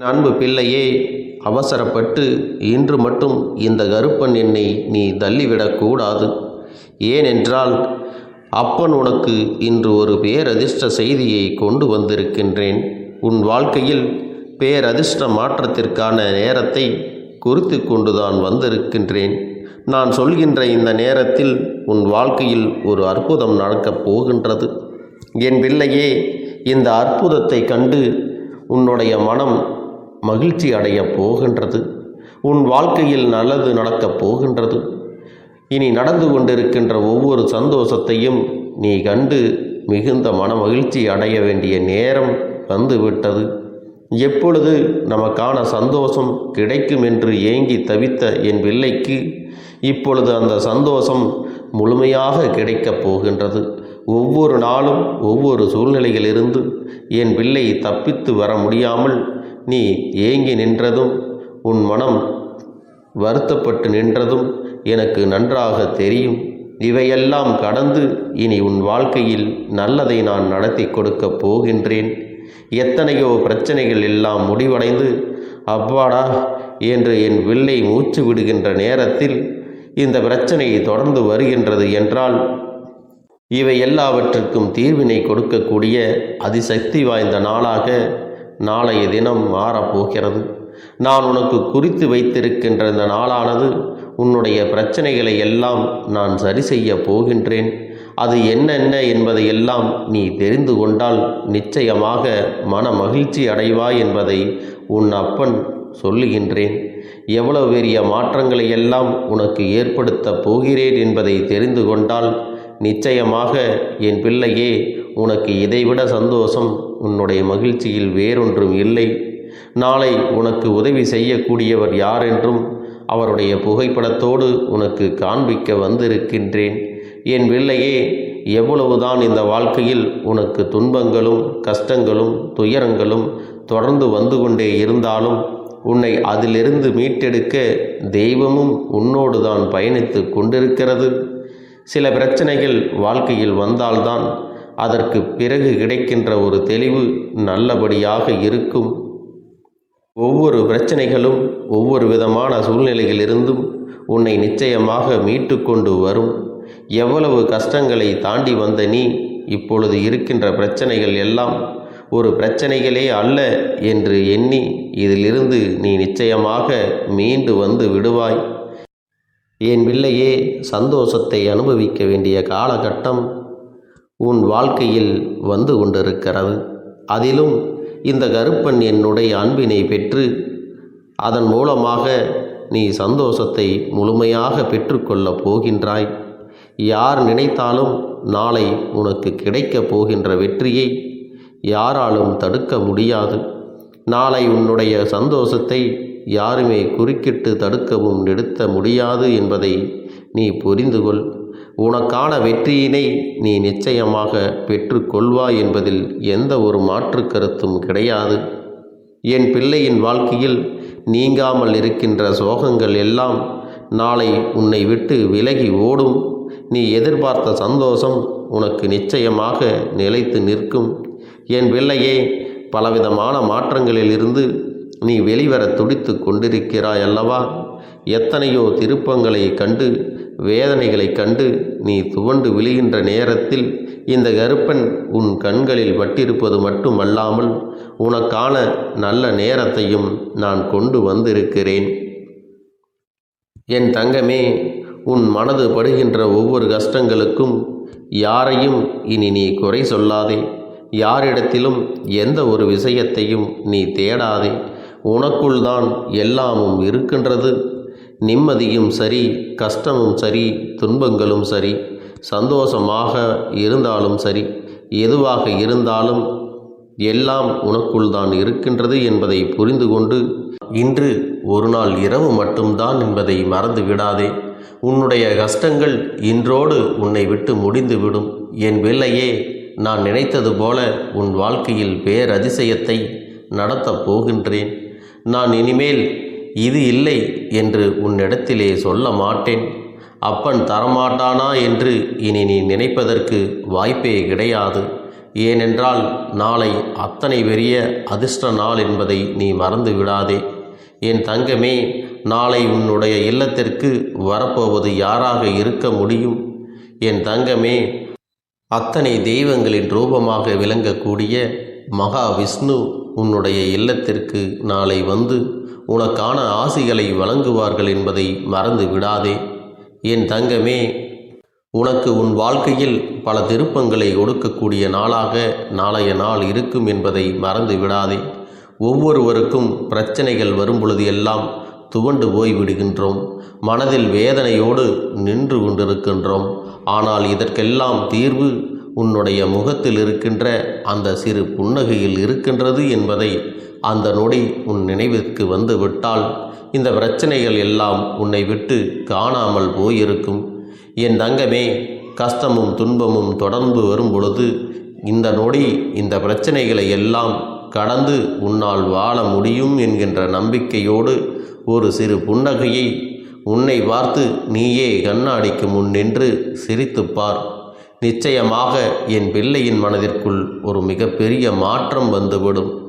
அன்பு பிள்ளையே அவசரப்பட்டு இன்று மட்டும் இந்த கருப்பன் என்னை நீ தள்ளிவிடக்கூடாது ஏனென்றால் அப்பன் உனக்கு இன்று ஒரு பேரதிர்ஷ்ட செய்தியை கொண்டு வந்திருக்கின்றேன். உன் வாழ்க்கையில் பேரதிர்ஷ்ட மாற்றத்திற்கான நேரத்தை குறித்து கொண்டுதான் வந்திருக்கின்றேன். நான் சொல்கின்ற இந்த நேரத்தில் உன் வாழ்க்கையில் ஒரு அற்புதம் நடக்கப் போகின்றது. என் பிள்ளையே இந்த அற்புதத்தை கண்டு உன்னுடைய மனம் மகிழ்ச்சி அடையப் போகின்றது. உன் வாழ்க்கையில் நல்லது நடக்கப் போகின்றது. இனி நடந்து கொண்டிருக்கின்ற ஒவ்வொரு சந்தோஷத்தையும் நீ கண்டு மிகுந்த மன மகிழ்ச்சி அடைய வேண்டிய நேரம் வந்துவிட்டது. எப்பொழுது நமக்கான சந்தோஷம் கிடைக்கும் என்று ஏங்கி தவித்த என் பிள்ளைக்கு இப்பொழுது அந்த சந்தோஷம் முழுமையாக கிடைக்கப் போகின்றது. ஒவ்வொரு நாளும் ஒவ்வொரு சூழ்நிலையிலிருந்து என் பிள்ளை தப்பித்து வர முடியாமல் நீ ஏங்கி நின்றதும் உன் மனம் வருத்தப்பட்டு நின்றதும் எனக்கு நன்றாக தெரியும். இவையெல்லாம் கடந்து இனி உன் வாழ்க்கையில் நல்லதை நான் நடத்தி கொடுக்கப் போகின்றேன். எத்தனையோ பிரச்சனைகள் எல்லாம் முடிவடைந்து அவ்வாடா என்று என் வில்லை மூச்சு விடுகின்ற நேரத்தில் இந்த பிரச்சனை தொடர்ந்து வருகின்றது என்றால் இவை எல்லாவற்றுக்கும் தீர்வினை கொடுக்கக்கூடிய அதிசக்தி வாய்ந்த நாளாக நாளைய தினம் மாறப்போகிறது. நான் உனக்கு குறித்து வைத்திருக்கின்ற இந்த நாளானது உன்னுடைய பிரச்சனைகளை எல்லாம் நான் சரி செய்ய போகின்றேன். அது என்னென்ன என்பதையெல்லாம் நீ தெரிந்து கொண்டால் நிச்சயமாக மன மகிழ்ச்சி அடைவாய் என்பதை உன் அப்பன் சொல்லுகின்றேன். எவ்வளவு பெரிய மாற்றங்களை எல்லாம் உனக்கு ஏற்படுத்தப் போகிறேன் என்பதை தெரிந்து கொண்டால் நிச்சயமாக என் பிள்ளையே உனக்கு இதைவிட சந்தோஷம் உன்னுடைய மகிழ்ச்சியில் வேறொன்றும் இல்லை. நாளை உனக்கு உதவி செய்யக்கூடியவர் யார் என்றும் அவருடைய புகைப்படத்தோடு உனக்கு காண்பிக்க வந்திருக்கின்றேன். என் பிள்ளையே எவ்வளவுதான் இந்த வாழ்க்கையில் உனக்கு துன்பங்களும் கஷ்டங்களும் துயரங்களும் தொடர்ந்து வந்து கொண்டே இருந்தாலும் உன்னை அதிலிருந்து மீட்டெடுக்க தெய்வமும் உன்னோடு தான் பயணித்து கொண்டிருக்கிறது. சில பிரச்சனைகள் வாழ்க்கையில் வந்தால்தான் அதற்கு பிறகு கிடைக்கின்ற ஒரு தெளிவு நல்லபடியாக இருக்கும். ஒவ்வொரு பிரச்சனைகளும் ஒவ்வொரு விதமான சூழ்நிலைகளிலிருந்தும் உன்னை நிச்சயமாக மீட்டு கொண்டு வரும். எவ்வளவு கஷ்டங்களை தாண்டி வந்த நீ இப்பொழுது இருக்கின்ற பிரச்சனைகள் எல்லாம் ஒரு பிரச்சனைகளே அல்ல என்று எண்ணி இதிலிருந்து நீ நிச்சயமாக மீண்டு வந்து விடுவாய். என் பிள்ளையே சந்தோஷத்தை அனுபவிக்க வேண்டிய காலகட்டம் உன் வாழ்க்கையில் வந்து கொண்டிருக்கிறது. அதிலும் இந்த கருப்பன் என்னுடைய அன்பினை பெற்று அதன் மூலமாக நீ சந்தோஷத்தை முழுமையாக பெற்றுக்கொள்ளப் போகின்றாய். யார் நினைத்தாலும் நாளை உனக்கு கிடைக்கப் போகின்ற வெற்றியை யாராலும் தடுக்க முடியாது. நாளை உன்னுடைய சந்தோஷத்தை யாருமே குறுக்கிட்டு தடுக்கவும் நிறுத்த முடியாது என்பதை நீ புரிந்து கொள் உனக்கான வெற்றியினை நீ நிச்சயமாக பெற்றுக்கொள்வாய் என்பதில் எந்த ஒரு மாற்று கருத்தும் கிடையாது. என் பிள்ளையின் வாழ்க்கையில் நீங்காமல் இருக்கின்ற சோகங்கள் எல்லாம் நாளை உன்னை விட்டு விலகி ஓடும். நீ எதிர்பார்த்த சந்தோஷம் உனக்கு நிச்சயமாக நிலைத்து நிற்கும். என் பிள்ளையே பலவிதமான மாற்றங்களிலிருந்து நீ வெளிவர துடித்து கொண்டிருக்கிறாய் அல்லவா? எத்தனையோ திருப்பங்களை கண்டு வேதனைகளை கண்டு நீ துவண்டு விழுகின்ற நேரத்தில் இந்த கருப்பன் உன் கண்களில் பட்டிருப்பது மட்டுமல்லாமல் உனக்கான நல்ல நேரத்தையும் நான் கொண்டு வந்திருக்கிறேன். என் தங்கமே உன் மனது படுகின்ற ஒவ்வொரு கஷ்டங்களுக்கும் யாரையும் இனி நீ குறை சொல்லாதே. யாரிடத்திலும் எந்த ஒரு விஷயத்தையும் நீ தேடாதே. உனக்குள் தான் எல்லாமும் இருக்கின்றது. நிம்மதியும் சரி கஷ்டமும் சரி துன்பங்களும் சரி சந்தோஷமாக இருந்தாலும் சரி எதுவாக இருந்தாலும் எல்லாம் உனக்குள் தான் இருக்கின்றது என்பதை புரிந்து கொண்டு இன்று ஒரு நாள் இரவு மட்டும்தான் என்பதை மறந்து விடாதே. உன்னுடைய கஷ்டங்கள் இன்றோடு உன்னை விட்டு முடிந்துவிடும் என் வேலையே நான் நினைத்தது போல உன் வாழ்க்கையில் பேரதிசயத்தை நடத்தப் போகின்றேன். நான் இனிமேல் இது இல்லை என்று உன்னிடத்திலே சொல்ல மாட்டேன். அப்பன் தரமாட்டானா என்று இனி நீ நினைப்பதற்கு வாய்ப்பே கிடையாது. ஏனென்றால் நாளை அத்தனை பெரிய அதிர்ஷ்ட நாள் என்பதை நீ மறந்து விடாதே. என் தங்கமே நாளை உன்னுடைய இல்லத்திற்கு வரப்போவது யாராக இருக்க முடியும்? என் தங்கமே அத்தனை தெய்வங்களின் ரூபமாக விளங்கக்கூடிய மகா விஷ்ணு உன்னுடைய இல்லத்திற்கு நாளை வந்து உனக்கான ஆசிகளை வழங்குவார்கள் என்பதை மறந்து விடாதே. என் தங்கமே உனக்கு உன் வாழ்க்கையில் பல திருப்பங்களை கொடுக்கக்கூடிய நாளாக நாளைய நாள் இருக்கும் என்பதை மறந்து விடாதே. ஒவ்வொருவருக்கும் பிரச்சனைகள் வரும் பொழுது எல்லாம் துவண்டு போய் விடுகின்றோம் மனதில் வேதனையோடு நின்று கொண்டிருக்கின்றோம். ஆனால் இதற்கெல்லாம் தீர்வு உன்னுடைய முகத்தில் இருக்கின்ற அந்த சிறு புன்னகையில் இருக்கின்றது என்பதை அந்த நொடி உன் நினைவிற்கு வந்து விட்டால் இந்த பிரச்சனைகள் எல்லாம் உன்னை விட்டு காணாமல் போயிருக்கும். என் தங்கமே கஷ்டமும் துன்பமும் தொடர்ந்து வரும் பொழுது இந்த நொடி இந்த பிரச்சனைகளை எல்லாம் கடந்து உன்னால் வாழ முடியும் என்கின்ற நம்பிக்கையோடு ஒரு சிறு புன்னகையை உன்னை பார்த்து நீயே கண்ணாடிக்கு முன் நின்று சிரித்துப் பார் நிச்சயமாக என் பிள்ளையின் மனதிற்குள் ஒரு மிகப்பெரிய மாற்றம் வந்துவிடும்.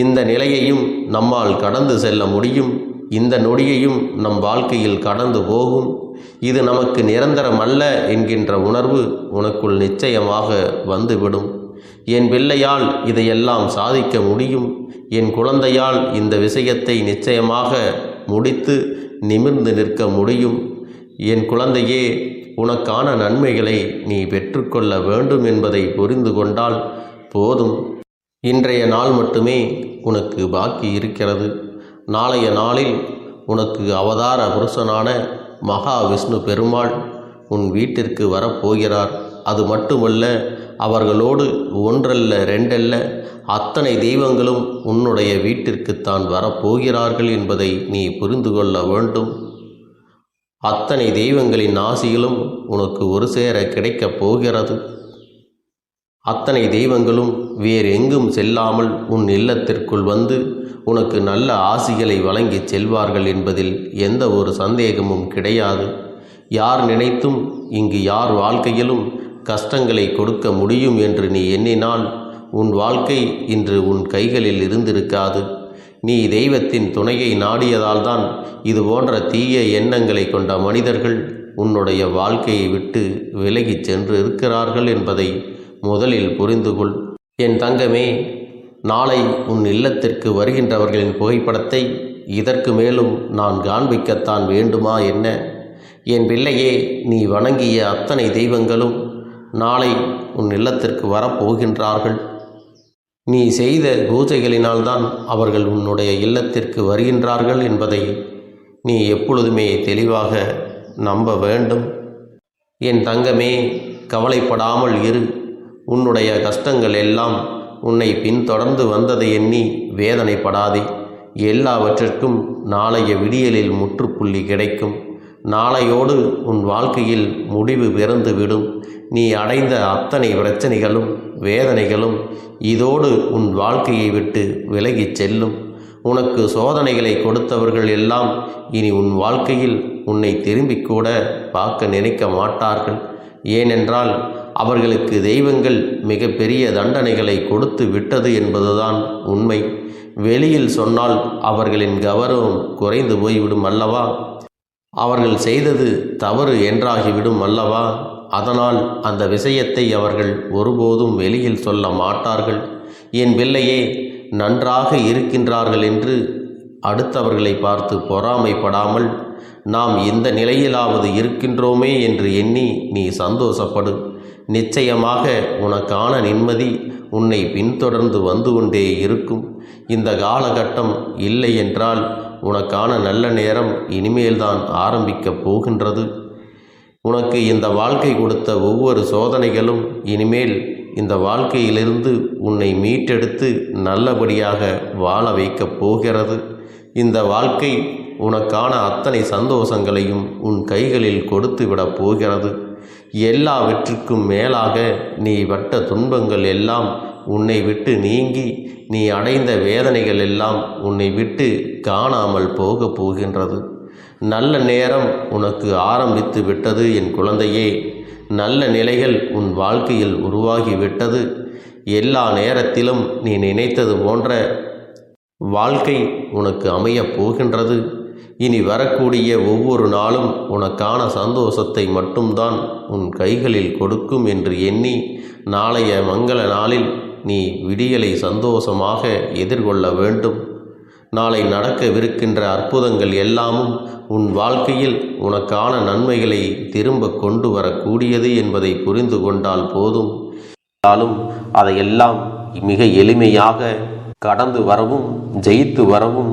இந்த நிலையையும் நம்மால் கடந்து செல்ல முடியும். இந்த நொடியையும் நம் வாழ்க்கையில் கடந்து போகும். இது நமக்கு நிரந்தரம் அல்ல என்கின்ற உணர்வு உனக்குள் நிச்சயமாக வந்துவிடும். என் பிள்ளையால் இதையெல்லாம் சாதிக்க முடியும். என் குழந்தையால் இந்த விஷயத்தை நிச்சயமாக முடித்து நிமிர்ந்து நிற்க முடியும். என் குழந்தையே உனக்கான நன்மைகளை நீ பெற்றுக்கொள்ள வேண்டும் என்பதை புரிந்து கொண்டால் போதும். இன்றைய நாள் மட்டுமே உனக்கு பாக்கி இருக்கிறது. நாளைய நாளில் உனக்கு அவதார புருஷனான மகா விஷ்ணு பெருமாள் உன் வீட்டிற்கு வரப்போகிறார். அது மட்டுமல்ல அவர்களோடு ஒன்றல்ல ரெண்டல்ல அத்தனை தெய்வங்களும் உன்னுடைய வீட்டிற்குத்தான் வரப்போகிறார்கள் என்பதை நீ புரிந்து கொள்ள வேண்டும். அத்தனை தெய்வங்களின் ஆசிகளும் உனக்கு ஒரு சேர கிடைக்கப் போகிறது. அத்தனை தெய்வங்களும் வேறு எங்கும் செல்லாமல் உன் இல்லத்திற்குள் வந்து உனக்கு நல்ல ஆசிகளை வழங்கி செல்வார்கள் என்பதில் எந்த ஒரு சந்தேகமும் கிடையாது. யார் நினைத்தும் இங்கு யார் வாழ்க்கையிலும் கஷ்டங்களை கொடுக்க முடியும் என்று நீ எண்ணினால் உன் வாழ்க்கை இன்று உன் கைகளில் இருந்திருக்காது. நீ தெய்வத்தின் துணையை நாடியதால்தான் இது போன்ற தீய எண்ணங்களை கொண்ட மனிதர்கள் உன்னுடைய வாழ்க்கையை விட்டு விலகிச் சென்று இருக்கிறார்கள் என்பதை முதலில் புரிந்து கொள் என் தங்கமே நாளை உன் இல்லத்திற்கு வருகின்றவர்களின் புகைப்படத்தை இதற்கு மேலும் நான் காண்பிக்கத்தான் வேண்டுமா என்ன? என் பிள்ளையே நீ வணங்கிய அத்தனை தெய்வங்களும் நாளை உன் இல்லத்திற்கு வரப்போகின்றார்கள். நீ செய்த பூஜைகளினால்தான் அவர்கள் உன்னுடைய இல்லத்திற்கு வருகின்றார்கள் என்பதை நீ எப்பொழுதுமே தெளிவாக நம்ப வேண்டும். என் தங்கமே கவலைப்படாமல் இரு. உன்னுடைய கஷ்டங்கள் எல்லாம் உன்னை பின்தொடர்ந்து வந்ததை எண்ணி வேதனைப்படாதே. எல்லாவற்றிற்கும் நாளைய விடியலில் முற்றுப்புள்ளி கிடைக்கும். நாளையோடு உன் வாழ்க்கையில் முடிவு பிறந்துவிடும். நீ அடைந்த அத்தனை பிரச்சனைகளும் வேதனைகளும் இதோடு உன் வாழ்க்கையை விட்டு விலகிச் செல்லும். உனக்கு சோதனைகளை கொடுத்தவர்கள் எல்லாம் இனி உன் வாழ்க்கையில் உன்னை திரும்பிக் கூட பார்க்க நினைக்க மாட்டார்கள். ஏனென்றால் அவர்களுக்கு தெய்வங்கள் மிக பெரிய தண்டனைகளை கொடுத்து விட்டது என்பதுதான் உண்மை. வெளியில் சொன்னால் அவர்களின் கௌரவம் குறைந்து போய்விடும் அல்லவா? அவர்கள் செய்தது தவறு என்றாகிவிடும் அல்லவா? அதனால் அந்த விஷயத்தை அவர்கள் ஒருபோதும் வெளியில் சொல்ல மாட்டார்கள். என் பிள்ளையே நன்றாக இருக்கின்றார்கள் என்று அடுத்தவர்களை பார்த்து பொறாமைப்படாமல் நாம் இந்த நிலையிலாவது இருக்கின்றோமே என்று எண்ணி நீ சந்தோஷப்படு. நிச்சயமாக உனக்கான நிம்மதி உன்னை பின்தொடர்ந்து வந்து கொண்டே இருக்கும். இந்த காலகட்டம் இல்லை என்றால் உனக்கான நல்ல நேரம் இனிமேல்தான் ஆரம்பிக்கப் போகின்றது. உனக்கு இந்த வாழ்க்கை கொடுத்த ஒவ்வொரு சோதனைகளும் இனிமேல் இந்த வாழ்க்கையிலிருந்து உன்னை மீட்டெடுத்து நல்லபடியாக வாழ வைக்கப் போகிறது. இந்த வாழ்க்கை உனக்கான அத்தனை சந்தோஷங்களையும் உன் கைகளில் கொடுத்து விடப் போகிறது. எல்லாவற்றுக்கும் மேலாக நீ பட்ட துன்பங்கள் எல்லாம் உன்னை விட்டு நீங்கி நீ அடைந்த வேதனைகள் எல்லாம் உன்னை விட்டு காணாமல் போகப் போகின்றது. நல்ல நேரம் உனக்கு ஆரம்பித்து விட்டது என் குழந்தையே. நல்ல நிலைகள் உன் வாழ்க்கையில் உருவாகிவிட்டது எல்லா நேரத்திலும் நீ நினைத்தது போன்ற வாழ்க்கை உனக்கு அமையப் போகின்றது. இனி வரக்கூடிய ஒவ்வொரு நாளும் உனக்கான சந்தோஷத்தை மட்டும்தான் உன் கைகளில் கொடுக்கும் என்று எண்ணி நாளைய மங்கள நாளில் நீ விடியலை சந்தோஷமாக எதிர்கொள்ள வேண்டும். நாளை நடக்கவிருக்கின்ற அற்புதங்கள் எல்லாமும் உன் வாழ்க்கையில் உனக்கான நன்மைகளை திரும்ப கொண்டு வரக்கூடியது என்பதை புரிந்து கொண்டால் போதும். இருந்தாலும் அதையெல்லாம் மிக எளிமையாக கடந்து வரவும் ஜெயித்து வரவும்